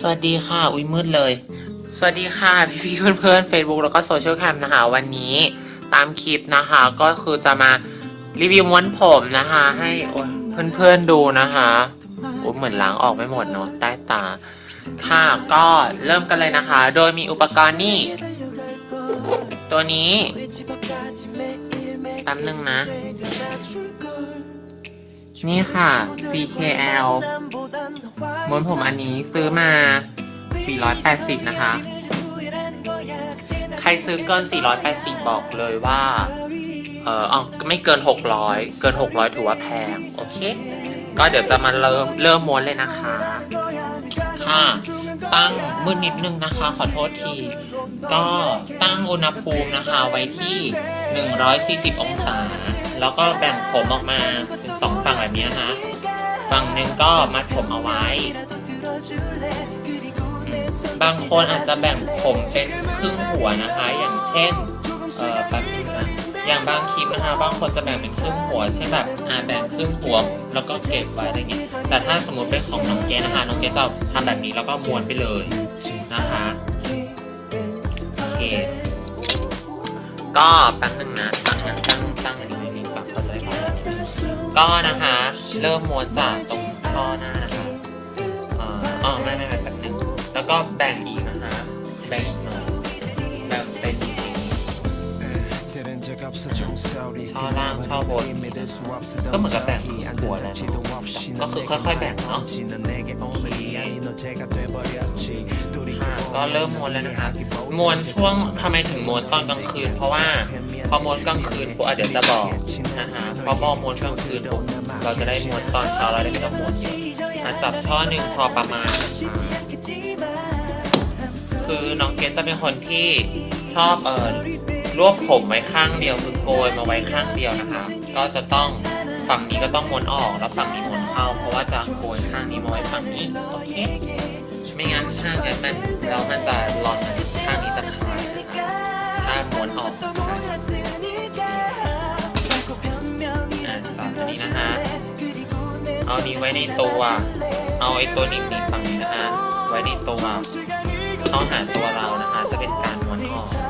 สวัสดีค่ะ อุ้ยมืดเลย สวัสดีค่ะพี่พี่ๆเพื่อนๆ Facebook แล้วก็โซเชียลแคมนะคะ วันนี้ตามคลิปนะคะ ก็คือจะมารีวิวม้วนผมนะคะ ให้โอ๊ยเพื่อนๆดูนะคะโอ้ยเหมือนล้างออกไม่หมดเนาะใต้ตา ค่ะก็เริ่มกันเลยนะคะ โดยมีอุปกรณ์นี่ตัวนี้แป๊บนึงนะ นี่ค่ะ CKL ม้วนผมอันนี้ซื้อมา 480 นะคะ ใครซื้อเกิน 480 บอกเลยว่า เอออ๋อไม่เกิน 600 เกิน 600 ถือว่าแพง โอเค ก็เดี๋ยวจะมาเริ่ม เริ่มม้วนเลยนะคะ ค่ะ ตั้งมืดนิดนึงนะคะ ขอโทษที ก็ตั้งอุณหภูมินะคะ ไว้ที่ 140 องศา แล้วก็แบ่งผมออกมา สองฝั่งแบบนี้นะคะฝั่งหนึ่งก็มัดผมเอาไว้ บางคนอาจจะแบ่งผมเป็นครึ่งหัวนะคะ อย่างเช่นเอ่อแป๊บนึงนะอย่างบางคลิปนะคะบางคนจะแบ่งเป็นครึ่งหัวเช่นแบบอ่าแบ่งครึ่งหัวแล้วก็เก็บไว้อะไรเงี้ยแต่ถ้าสมมติเป็นของน้องเกนะคะน้องเกจะทำแบบนี้แล้วก็ม้วนไปเลยนะคะโอเคก็แป๊บนึงนะตั้งนะตั้งตั้งอันนี้ ก็นะคะ เริ่มม้วนจากตรงช่อหน้านะคะเอ่ออ๋อไม่ไม่ไม่แป๊บนึงแล้วก็แบ่งอีกนะคะ แบ่งอีกหน่อยแบ่งเป็นอย่างนี้ช่อล่างช่อบนก็เหมือนกับแบ่งหัวแล้วเนะก็คือค่อยๆแบ่งเนาะ ก็เริ่มม้วนแล้วนะคะม้วนช่วงทำไมถึงม้วนตอนกลางคืน เพราะว่าพอม้วนกลางคืนปุ๊บอะเดี๋ยวจะบอกนะคะพอมอม้วนกลางคืนปุ๊บเราจะได้ม้วนตอนเช้าเราได้ไม่ต้องม้วนเยอะอะจับช่อหนึ่งพอประมาณคะคือน้องเกดจะเป็นคนที่ชอบเออรวบผมไว้ข้างเดียวคือโกยมาไว้ข้างเดียวนะคะ ก็จะต้องฝั่งนี้ก็ต้องม้วนออกแล้วฝั่งนี้ม้วนเข้า เพราะว่าจะโกยข้างนี้มาไว้ฝั่งนี้โอเค ไม่งั้นถ้าเกิดมันแล้วมันจะหลอนข้างนี้จะขาดนะคะถ้าม้วนออกนะคะอะสามอันนี้นะคะเอานี้ไว้ในตัวเอาไอ้ตัวหนีบหนีบฝั่งนี้นะคะไว้ในตัวต้องหาตัวเรานะคะจะเป็นการม้วนออกอะ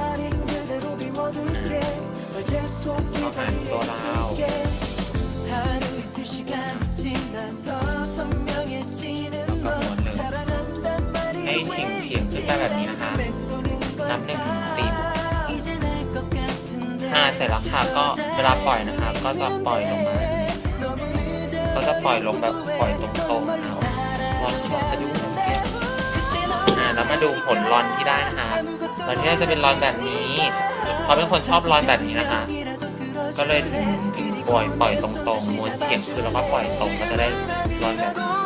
ต้องหาตัวเรา ไปแบบนี้นะคะ นับหนึ่งถึงสิบอ่าเสร็จแล้วค่ะก็เวลาปล่อยนะคะ ก็จะปล่อยลงมา ก็จะปล่อยลงแบบปล่อยตรงๆนะคะรอนขอสะดุ้งสังเกตอ่าแล้วมาดูผลรอนที่ได้นะคะรอนที่ได้จะเป็นรอนแบบนี้เพราะเป็นคนชอบรอนแบบนี้นะคะ ก็เลยถึงถึงปล่อยปล่อยตรงๆม้วนเฉียงคือแล้วก็ปล่อยตรงก็จะได้รอนแบบนี้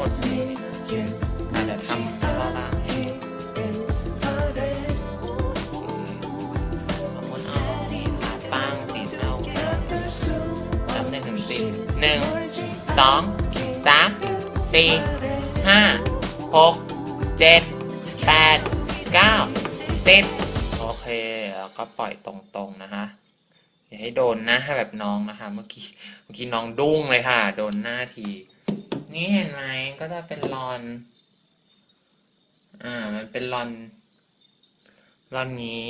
มดนี้อาจจะทำอล่างให้เอาบ้างปังสีเทานับหนึ่งถึงสิบหนึ่งสองสามสี่ห้าหกเจ็ดแปดเก้าสิบโอเค แล้วก็ปล่อยตรงๆนะคะอย่าให้โดนหน้าแบบน้องนะคะ เมื่อกี้ เมื่อกี้น้องดุ้งเลยค่ะ โดนหน้าที นี่เห็นไหมก็จะเป็นรอน อ่า มันเป็นรอน รอนนี้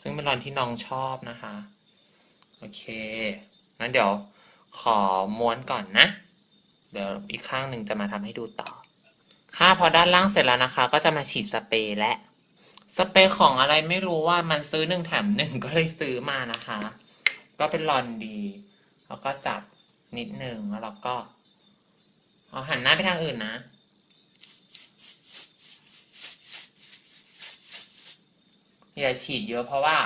ซึ่งเป็นรอนที่น้องชอบนะคะ โอเค งั้นเดี๋ยวขอม้วนก่อนนะ เดี๋ยวอีกข้างหนึ่งจะมาทำให้ดูต่อ ค่ะพอด้านล่างเสร็จแล้วนะคะ ก็จะมาฉีดสเปรย์และ สเปรย์ของอะไรไม่รู้ว่ามันซื้อหนึ่งแถมหนึ่งก็เลยซื้อมานะคะ ก็เป็นรอนดี แล้วก็จับนิดหนึ่งแล้วเราก็ เอาหันหน้าไปทางอื่นนะ อย่าฉีดเยอะเพราะว่า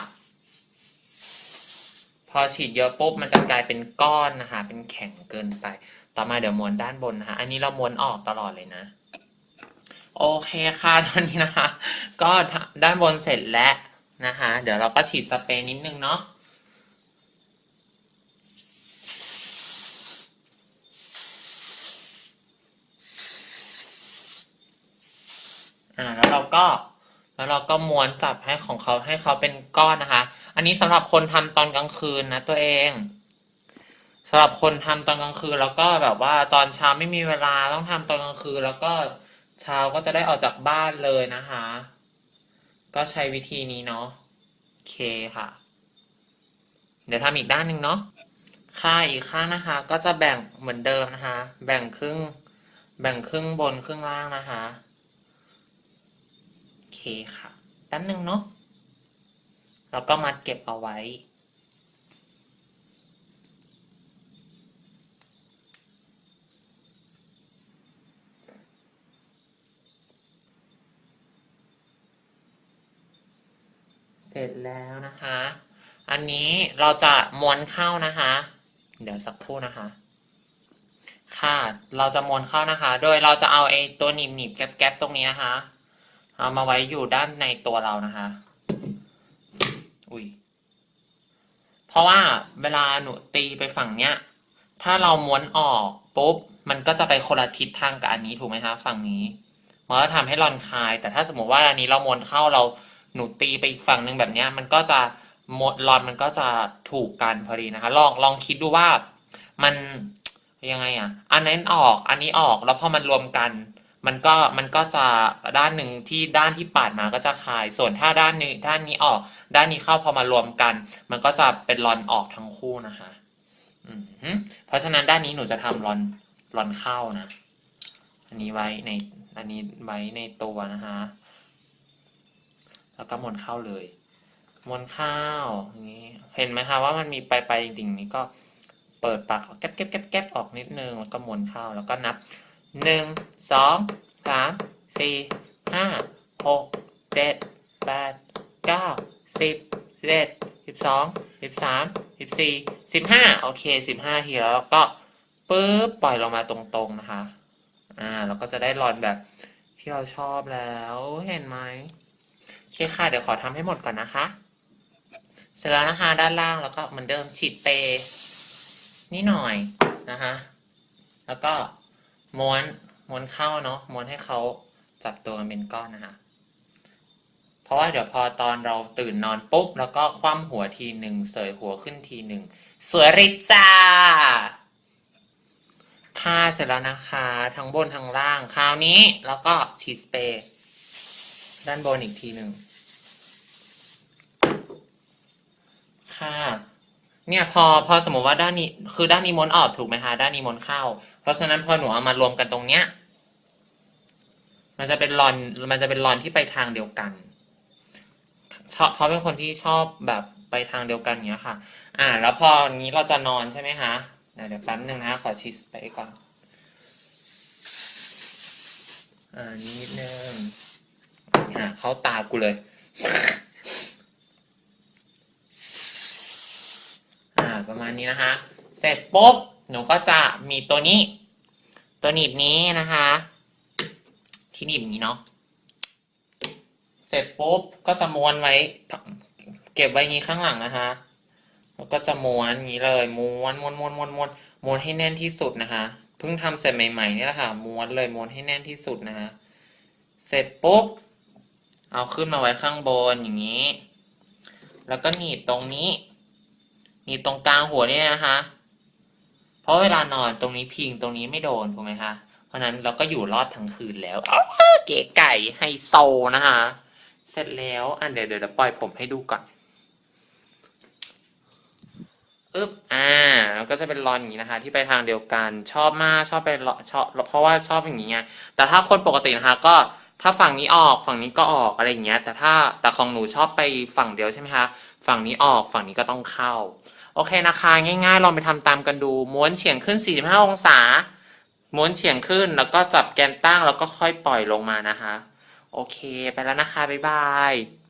พอฉีดเยอะปุ๊บมันจะกลายเป็นก้อนนะคะ เป็นแข็งเกินไป ต่อมาเดี๋ยวม้วนด้านบนนะคะ อันนี้เราม้วนออกตลอดเลยนะ โอเคค่ะตอนนี้นะคะ ก็ด้านบนเสร็จแล้วนะคะ เดี๋ยวเราก็ฉีดสเปรย์นิดนึงเนาะ อ่าแล้วเราก็แล้วเราก็ม้วนจับให้ของเขาให้เขาเป็นก้อนนะคะ อันนี้สำหรับคนทำตอนกลางคืนนะตัวเองสำหรับคนทำตอนกลางคืน แล้วก็แบบว่าตอนเช้าไม่มีเวลาต้องทำตอนกลางคืน แล้วก็เช้าก็จะได้ออกจากบ้านเลยนะคะ ก็ใช้วิธีนี้เนาะโอเคค่ะ เดี๋ยวทำอีกด้านหนึ่งเนาะค่าอีกข้างนะคะ ก็จะแบ่งเหมือนเดิมนะคะ แบ่งครึ่ง แบ่งครึ่งบนครึ่งล่างนะคะ เคค่ะ แป๊บหนึ่งเนาะ แล้วก็มัดเก็บเอาไว้ เสร็จแล้วนะคะ อันนี้เราจะม้วนเข้านะคะ เดี๋ยวสักครู่นะคะค่ะ เราจะม้วนเข้านะคะ โดยเราจะเอาไอ้ตัวหนีบหนีบแก๊บแก๊บตรงนี้นะคะ เอามาไว้อยู่ด้านในตัวเรานะคะ อุ้ย เพราะว่าเวลาหนูตีไปฝั่งเนี้ย ถ้าเราม้วนออกปุ๊บ มันก็จะไปคนละทิศทางกับอันนี้ถูกไหมคะฝั่งนี้มันก็ทำให้รอนคลาย แต่ถ้าสมมติว่าอันนี้เราม้วนเข้าเราหนูตีไปอีกฝั่งหนึ่งแบบเนี้ย มันก็จะมดรอนมันก็จะถูกกันพอดีนะคะ ลองลองคิดดูว่ามันยังไงอะ อันนั้นออก อันนี้ออก แล้วพอมันรวมกัน มันก็มันก็จะด้านหนึ่งที่ด้านที่ปาดมาก็จะคาย ส่วนถ้าด้านนี้ด้านนี้ออก ด้านนี้เข้าพอมารวมกัน มันก็จะเป็นรอนออกทั้งคู่นะคะเพราะฉะนั้นด้านนี้หนูจะทำรอนรอนเข้านะ อันนี้ไว้ในอันนี้ไว้ในตัวนะคะ แล้วก็มวนเข้าเลยมวนเข้าอย่างนี้ เห็นไหมคะว่ามันมีไปไปจริงๆนี่ก็เปิดปากแก๊บแก๊บแก๊บแก๊บออกนิดนึงแล้วก็มวนเข้าแล้วก็นับ หนึ่งสองสามสี่ห้าหกเจ็ดแปดเก้าสิบสิบเอ็ดสิบสองสิบสามสิบสี่สิบห้าโอเคสิบห้าทีแล้วก็ปึ๊บปล่อยลงมาตรงๆนะคะ อ่าเราก็จะได้รอนแบบที่เราชอบแล้วเห็นไหมโอเคค่ะ เดี๋ยวขอทำให้หมดก่อนนะคะ เสร็จแล้วนะคะ ด้านล่างแล้วก็เหมือนเดิมฉีดเปย์นี่หน่อยนะคะ แล้วก็ ม้วนม้วนเข้าเนาะม้วนให้เขาจับตัวกันเป็นก้อนนะคะเพราะว่าเดี๋ยวพอตอนเราตื่นนอนปุ๊บ แล้วก็คว่ำหัวทีหนึ่งเสยหัวขึ้นทีหนึ่งสวยริจ้าค่าเสร็จแล้วนะคะ ทั้งบนทั้งล่าง คราวนี้แล้วก็ฉีดสเปรย์ด้านบนอีกทีหนึ่งค่ะ เนี่ยพอพอสมมติว่าด้านนี้คือด้านนี้ม้วนออกถูกไหมคะด้านนี้ม้วนเข้า เพราะฉะนั้นพอหนูเอามารวมกันตรงเนี้ย มันจะเป็นรอนมันจะเป็นรอนที่ไปทางเดียวกันชอบเพราะเป็นคนที่ชอบแบบไปทางเดียวกันเนี้ยค่ะ อ่า แล้วพอนี้เราจะนอนใช่ไหมคะเดี๋ยวแป๊บนึงนะขอชีสไปก่อนอ่านิดนึงอ่าเข้าตากูเลย อ่า ประมาณนี้นะคะ เสร็จปุ๊บหนูก็จะมีตัวนี้ ตัวหนีบนี้นะคะ ที่หนีบนี้เนาะเสร็จปุ๊บก็จะม้วนไว้ เก็บไว้งนี้ข้างหลังนะคะแล้วก็จะม้วนอย่างนี้เลยม้วนม้วนม้วนม้วนม้วนม้วนให้แน่นที่สุดนะคะเพิ่งทำเสร็จใหม่ๆนี่แหละค่ะม้วนเลยม้วนให้แน่นที่สุดนะคะเสร็จปุ๊บเอาขึ้นมาไว้ข้างบนอย่างนี้ แล้วก็หนีบตรงนี้ หนีบตรงกลางหัวนี่นะคะ เพราะเวลานอนตรงนี้พิงตรงนี้ไม่โดนถูกไหมคะ เพราะนั้นเราก็อยู่รอดทั้งคืนแล้วเก๋ไก่ไฮโซนะคะ เสร็จแล้วอันเดี๋ยวเดี๋ยวปล่อยผมให้ดูก่อนอึ๊บอ่าก็จะเป็นรอนอย่างนี้นะคะ ที่ไปทางเดียวกันชอบมากชอบไปรอชอบเพราะว่าชอบอย่างนี้ไงแต่ถ้าคนปกตินะคะก็ถ้าฝั่งนี้ออกฝั่งนี้ก็ออกอะไรอย่างเงี้ย แต่ถ้าแต่ของหนูชอบไปฝั่งเดียวใช่ไหมคะฝั่งนี้ออกฝั่งนี้ก็ต้องเข้า โอเคนะคะ ง่ายๆลองไปทำตามกันดู ม้วนเฉียงขึ้น 45 องศา ม้วนเฉียงขึ้นแล้วก็จับแกนตั้งแล้วก็ค่อยปล่อยลงมานะคะ โอเค ไปแล้วนะคะ บ๊ายบาย